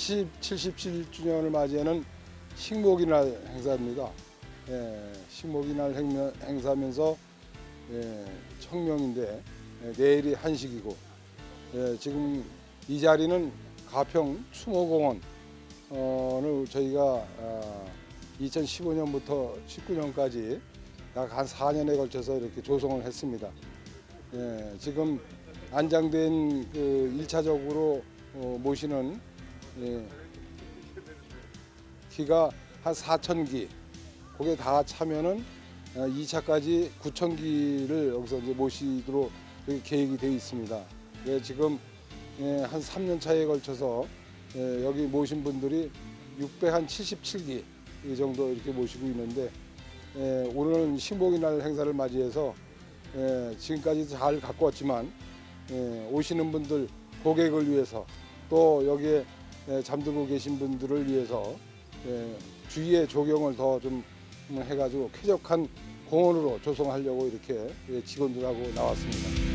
77주년을 맞이하는 식목이날 행사입니다. 예, 식목이날 행사면서 예, 청명인데 예, 내일이 한식이고 예, 지금 이 자리는 가평 추모공원을 저희가 아, 2015년부터 19년까지 약 한 4년에 걸쳐서 이렇게 조성을 했습니다. 예, 지금 안장된 그 1차적으로 어, 모시는 예, 기가 한 4천 기. 거기에 다 차면은 2차까지 9천 기를 여기서 이제 모시도록 계획이 되어 있습니다. 예, 지금 예, 한 3년 차에 걸쳐서 예, 여기 모신 분들이 677기 이 정도 이렇게 모시고 있는데 예, 오늘은 신복이날 행사를 맞이해서 예, 지금까지 잘 갖고 왔지만 예, 오시는 분들 고객을 위해서 또 여기에 예, 잠들고 계신 분들을 위해서 예, 주위의 조경을 더 좀 해가지고 쾌적한 공원으로 조성하려고 이렇게 예, 직원들하고 나왔습니다.